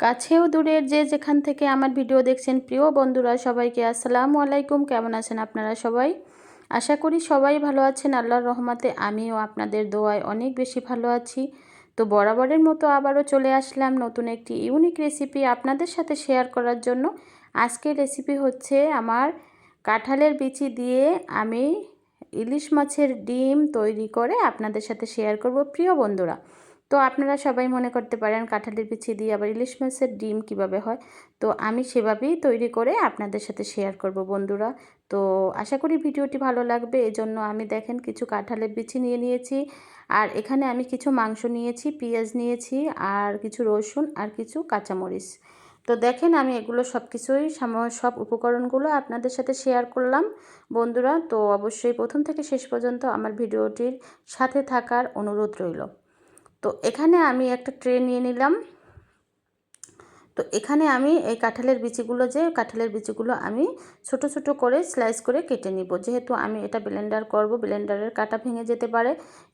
কাছেও দূরের যে যেখান থেকে আমার ভিডিও দেখছেন প্রিয় বন্ধুরা সবাইকে আসসালামু আলাইকুম। কেমন আছেন আপনারা সবাই? আশা করি সবাই ভালো আছেন। আল্লাহর রহমতে আমিও আপনাদের দোয়ায় অনেক বেশি ভালো আছি। তো বরাবরের মতো আবারও চলে আসলাম নতুন একটি ইউনিক রেসিপি আপনাদের সাথে শেয়ার করার জন্য। আজকের রেসিপি হচ্ছে আমার কাঁঠালের বিচি দিয়ে আমি ইলিশ মাছের ডিম তৈরি করে আপনাদের সাথে শেয়ার করব প্রিয় বন্ধুরা। তো আপনারা সবাই মনে করতে পারেন কাঁঠালের বিচি দিয়ে আবার ইলিশ মাছের ডিম কীভাবে হয়। তো আমি সেভাবেই তৈরি করে আপনাদের সাথে শেয়ার করব বন্ধুরা। তো আশা করি ভিডিওটি ভালো লাগবে, এজন্য আমি দেখেন কিছু কাঁঠালের বিচি নিয়ে নিয়েছি। আর এখানে আমি কিছু মাংস নিয়েছি, পেঁয়াজ নিয়েছি, আর কিছু রসুন, আর কিছু কাঁচামরিচ। তো দেখেন আমি এগুলো সব কিছুই সব উপকরণগুলো আপনাদের সাথে শেয়ার করলাম। বন্ধুরা, তো অবশ্যই প্রথম থেকে শেষ পর্যন্ত আমার ভিডিওটির সাথে থাকার অনুরোধ রইল। তো এখানে আমি একটা ট্রে নিয়ে নিলাম। তো এখানে আমি এই কাঁঠালের বিচিগুলো যে কাঁঠালের বিচিগুলো আমি ছোট ছোট করে স্লাইস করে কেটে নিব। যেহেতু আমি এটা ব্লেন্ডার করব ব্লেন্ডারের কাটা ভেঙে যেতে পারে।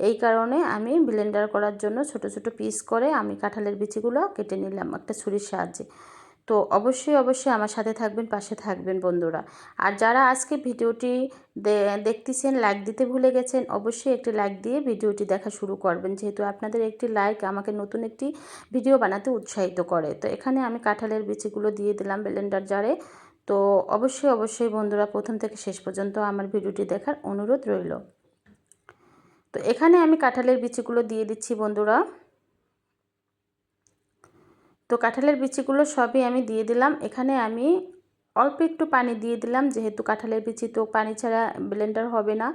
এই কারণে আমি ব্লেন্ডার করার জন্য ছোট ছোট পিস করে আমি কাঁঠালের বিচিগুলো কেটে নিলাম একটা ছুরির সাহায্যে। তো অবশ্যই অবশ্যই আমার সাথে থাকবেন, পাশে থাকবেন বন্ধুরা। আর যারা আজকে ভিডিওটি দেখতেছেন লাইক দিতে ভুলে গেছেন, অবশ্যই একটি লাইক দিয়ে ভিডিওটি দেখা শুরু করবেন। যেহেতু আপনাদের একটি লাইক আমাকে নতুন একটি ভিডিও বানাতে উৎসাহিত করে। তো এখানে আমি কাঁঠালের বিচিগুলো দিয়ে দিলাম ব্লেন্ডার জারে তো অবশ্যই অবশ্যই বন্ধুরা প্রথম থেকে শেষ পর্যন্ত আমার ভিডিওটি দেখার অনুরোধ রইল। তো এখানে আমি কাঁঠালের বিচিগুলো দিয়ে দিচ্ছি বন্ধুরা। তো কাঁঠালের বিচিগুলো সবই আমি দিয়ে দিলাম। এখানে আমি অল্প একটু পানি দিয়ে দিলাম, যেহেতু কাঁঠালের বিচি তো পানি ছাড়া ব্লেন্ডার হবে না।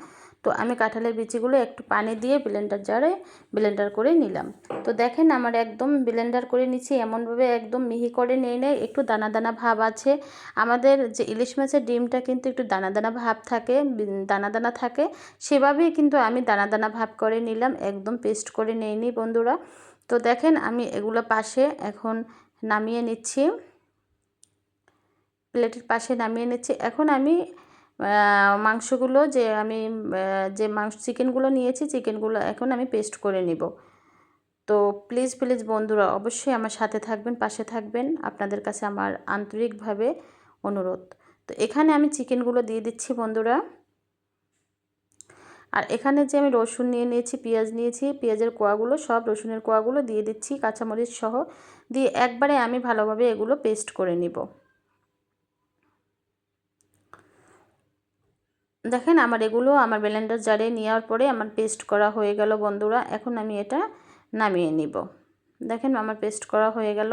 তো আমি কাঁঠালের বিচিগুলো একটু পানি দিয়ে ব্লেন্ডার জারে ব্লেন্ডার করে নিলাম। তো দেখেন আমার একদম ব্লেন্ডার করে নিচ্ছি, এমনভাবে একদম মিহি করে নিয়ে নেয় একটু দানা দানা ভাব আছে। আমাদের যে ইলিশ মাছের ডিমটা কিন্তু একটু দানা দানা ভাব থাকে দানা দানা থাকে। সেভাবেই কিন্তু আমি দানা দানা ভাব করে নিলাম, একদম পেস্ট করে নিয়ে নিই বন্ধুরা। তো দেখেন আমি এগুলো পাশে এখন নামিয়ে নিচ্ছি। প্লেটের পাশে নামিয়ে নিচ্ছি। এখন আমি মাংসগুলো যে আমি যে মাংস, চিকেনগুলো নিয়েছি, চিকেনগুলো এখন আমি পেস্ট করে নিব। তো প্লিজ প্লিজ বন্ধুরা অবশ্যই আমার সাথে থাকবেন, পাশে থাকবেন। আপনাদের কাছে আমার আন্তরিকভাবে অনুরোধ। তো এখানে আমি চিকেনগুলো দিয়ে দিচ্ছি বন্ধুরা। আর এখানে যে আমি রসুন নিয়ে নিয়েছি, পেঁয়াজ নিয়েছি, পেঁয়াজের কোয়াগুলো সব রসুনের কোয়াগুলো দিয়ে দিচ্ছি, কাঁচামরিচ সহ। দিয়ে একবারে আমি ভালোভাবে এগুলো পেস্ট করে নিব। দেখেন আমার এগুলো আমার ব্লেন্ডার জারে নেওয়ার পরে আমার পেস্ট করা হয়ে গেল বন্ধুরা। এখন আমি এটা নামিয়ে নিব। দেখেন আমার পেস্ট করা হয়ে গেল।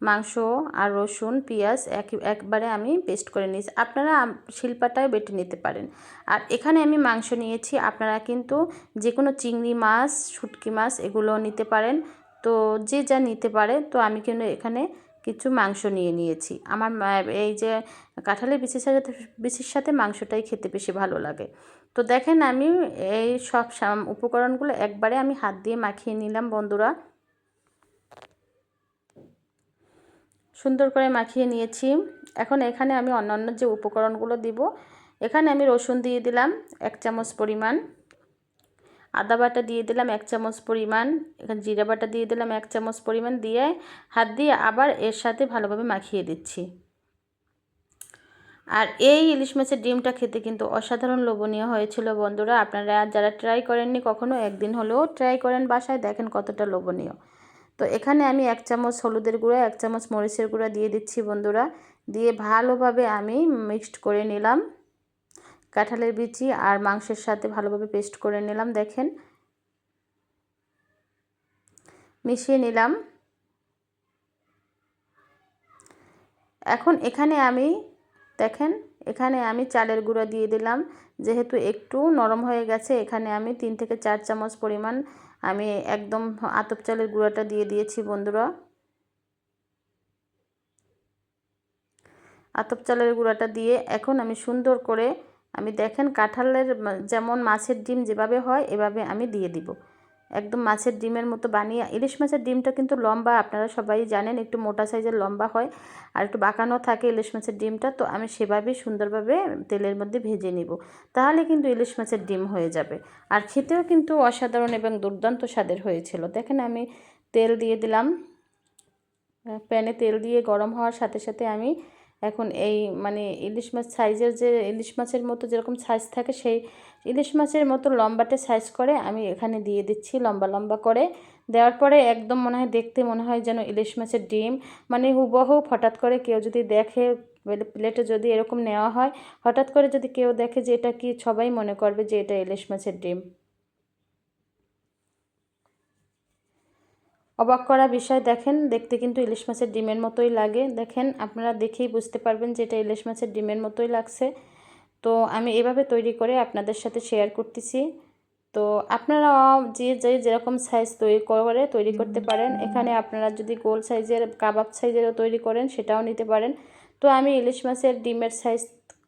মাংস আর রসুন, পেঁয়াজ এক, একবারে আমি পেস্ট করে নিয়েছি। আপনারা শিল্পাটায় বেটে নিতে পারেন। আর এখানে আমি মাংস নিয়েছি। আপনারা কিন্তু যে কোনো চিংড়ি মাছ, শুটকি মাছ এগুলো নিতে পারেন। তো যে যা নিতে পারে, তো আমি কিন্তু এখানে কিছু মাংস নিয়ে নিয়েছি। আমার এই যে কাঁঠালের বিচির সাথে বিচির সাথে মাংসটাই খেতে বেশি ভালো লাগে। তো দেখেন আমি এই সব উপকরণগুলো একবারে আমি হাত দিয়ে মাখিয়ে নিলাম বন্ধুরা। সুন্দর করে মাখিয়ে নিয়েছি। এখন এখানে আমি অন্যান্য যে উপকরণগুলো দিব, এখানে আমি রসুন দিয়ে দিলাম এক চামচ পরিমাণ। আদা বাটা দিয়ে দিলাম এক চামচ পরিমাণ। এখানে জিরা বাটা দিয়ে দিলাম এক চামচ পরিমাণ। দিয়ে হাত দিয়ে আবার এর সাথে ভালোভাবে মাখিয়ে দিচ্ছি। আর এই ইলিশ মাছের ডিমটা খেতে কিন্তু অসাধারণ লোভনীয় হয়েছিল বন্ধুরা। আপনারা যারা ট্রাই করেননি কখনো, একদিন হলেও ট্রাই করেন বাসায়, দেখেন কতটা লোভনীয়। তো এখানে আমি এক চামচ হলুদের গুঁড়া, এক চামচ মরিচের গুঁড়া দিয়ে দিচ্ছি বন্ধুরা। দিয়ে ভালোভাবে আমি মিক্সড করে নিলাম। কাঁঠালের বিচি আর মাংসের সাথে ভালোভাবে পেস্ট করে নিলাম, দেখেন। মিশিয়ে নিলাম। এখন এখানে আমি দেখেন, এখানে আমি চালের গুঁড়া দিয়ে দিলাম। যেহেতু একটু নরম হয়ে গেছে, এখানে আমি তিন থেকে চার চামচ পরিমাণ আমি একদম আতপ চালের গুঁড়াটা দিয়ে দিয়েছি, বন্ধুরা। আতপ চালের গুঁড়াটা দিয়ে এখন আমি সুন্দর করে, আমি দেখেন কাঁঠালের যেমন মাছের ডিম যেভাবে হয়, এভাবে আমি দিয়ে দিব। একদম মাছের ডিমের মতো বানিয়ে, ইলিশ মাছের ডিমটা কিন্তু লম্বা, আপনারা সবাই জানেন একটু মোটা সাইজের লম্বা হয় আর একটু বাঁকানো থাকে ইলিশ মাছের ডিমটা, তো আমি সেভাবেই সুন্দরভাবে তেলের মধ্যে ভেজে নিব। তাহলে কিন্তু ইলিশ মাছের ডিম হয়ে যাবে। আর খেতেও কিন্তু অসাধারণ এবং দুর্দান্ত স্বাদের হয়েছিল। দেখেন আমি তেল দিয়ে দিলাম। প্যানে তেল দিয়ে গরম হওয়ার সাথে সাথে আমি এখন এই মানে ইলিশ মাছ সাইজের যে ইলিশ মাছের মতো যেরকম সাইজ থাকে সেই ইলিশ মাছের মতো লম্বাটে সাইজ করে আমি এখানে দিয়ে দিচ্ছি লম্বা লম্বা করে। দেওয়ার পরে একদম মনে হয় দেখতে মনে হয় যেন ইলিশ মাছের ডিম। মানে হুবহু হঠাৎ করে কেউ যদি দেখে প্লেটে যদি এরকম নেওয়া হয়, হঠাৎ করে যদি কেউ দেখে যে এটা কি সবাই মনে করবে যে এটা ইলিশ মাছের ডিম। অবাক করা বিষয়, দেখেন দেখতে কিন্তু ইলিশ মাছের ডিমের মতোই লাগে। দেখেন, আপনারা দেখেই বুঝতে পারবেন যে এটা ইলিশ মাছের ডিমের মতোই লাগছে। তো আমি এভাবে তৈরি করে আপনাদের সাথে শেয়ার করতেছি। তো আপনারা যে যে, যেরকম সাইজ তৈরি করে, তৈরি করতে পারেন। এখানে আপনারা যদি গোল সাইজের কাবাব সাইজেরও তৈরি করেন, সেটাও নিতে পারেন। তো আমি ইলিশ মাছের ডিমের সাইজ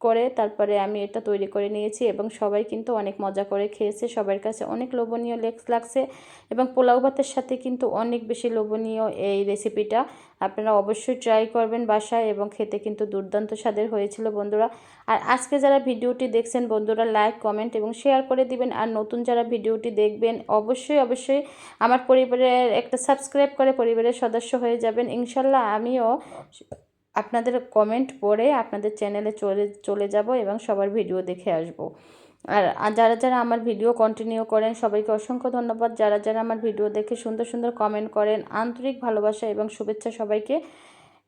করে, তারপরে আমি এটা তৈরি করে নিয়েছি এবং সবাই কিন্তু অনেক মজা করে খেয়েছে। সবার কাছে অনেক লোভনীয় লেক্স লাগছে এবং পোলাও ভাতের সাথে কিন্তু অনেক বেশি লোভনীয় এই রেসিপিটা। আপনারা অবশ্যই ট্রাই করবেন বাসায় এবং খেতে কিন্তু দুর্দান্ত স্বাদের হয়েছিল বন্ধুরা। আর আজকে যারা ভিডিওটি দেখছেন বন্ধুরা, লাইক, কমেন্ট এবং শেয়ার করে দিবেন। আর নতুন যারা ভিডিওটি দেখবেন, অবশ্যই অবশ্যই আমার পরিবারের একটা সাবস্ক্রাইব করে পরিবারের সদস্য হয়ে যাবেন। ইনশাল্লাহ আমিও আপনাদের কমেন্ট পড়ে আপনাদের চ্যানেলে চলে চলে যাব এবং সবার ভিডিও দেখে আসব। আর যারা যারা আমার ভিডিও কন্টিনিউ করেন, সবাইকে অসংখ্য ধন্যবাদ। যারা যারা আমার ভিডিও দেখে সুন্দর সুন্দর কমেন্ট করেন, আন্তরিক ভালোবাসা এবং শুভেচ্ছা সবাইকে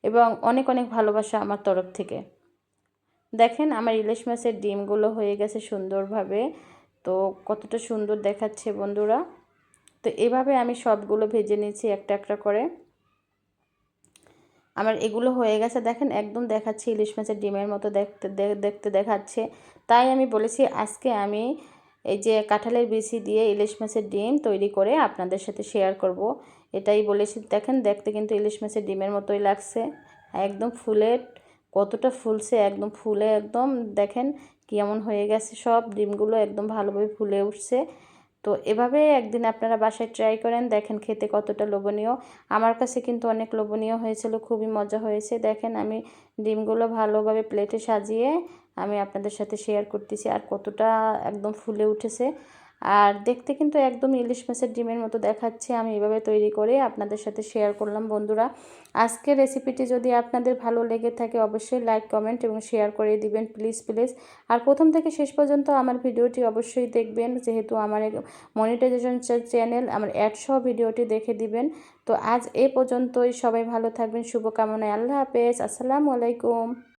এবং অনেক অনেক ভালোবাসা আমার তরফ থেকে। দেখেন আমার ইলিশ মাছের ডিমগুলো হয়ে গেছে সুন্দরভাবে। তো কতটা সুন্দর দেখাচ্ছে বন্ধুরা। তো এভাবে আমি সবগুলো ভেজে নিয়েছি একটা একটা করে। আমার এগুলো হয়ে গেছে। দেখেন, একদম দেখাচ্ছে ইলিশ মাছের ডিমের মতো দেখতে দেখতে দেখাচ্ছে। তাই আমি বলেছি, আজকে আমি এই যে কাঁঠালের বিচি দিয়ে ইলিশ মাছের ডিম তৈরি করে আপনাদের সাথে শেয়ার করব। এটাই বলেছি। দেখেন, দেখতে কিন্তু ইলিশ মাছের ডিমের মতোই লাগছে। একদম ফুলে, কতটা ফুলছে, একদম ফুলে, একদম দেখেন, কেমন হয়ে গেছে সব। ডিমগুলো একদম ভালোভাবে ফুলে উঠছে। তো এভাবে একদিন আপনারা বাসায় ট্রাই করেন, দেখেন খেতে কতটা লোভনীয়। আমার কাছে কিন্তু অনেক লোভনীয় হয়েছিল, খুবই মজা হয়েছে। দেখেন আমি ডিমগুলো ভালোভাবে প্লেটে সাজিয়ে আমি আপনাদের সাথে শেয়ার করতেছি, আর কতটা একদম ফুলে উঠেছে। আর দেখতে কিন্তু একদম ইলিশ মাছের ডিমের মতো দেখাচ্ছে। আমি এভাবে তৈরি করে আপনাদের সাথে শেয়ার করলাম বন্ধুরা। আজকের রেসিপিটি যদি আপনাদের ভালো লেগে থাকে, অবশ্যই লাইক কমেন্ট এবং শেয়ার করে দিবেন প্লিজ প্লিজ আর প্রথম থেকে শেষ পর্যন্ত আমার ভিডিওটি অবশ্যই দেখবেন, যেহেতু আমার মনিটাইজেশন চ্যানেল আমার অ্যাডসহ ভিডিওটি দেখে দিবেন। তো আজ এ পর্যন্তই, সবাই ভালো থাকবেন, শুভকামনায় আল্লাহ হাফেজ, আসসালামু আলাইকুম।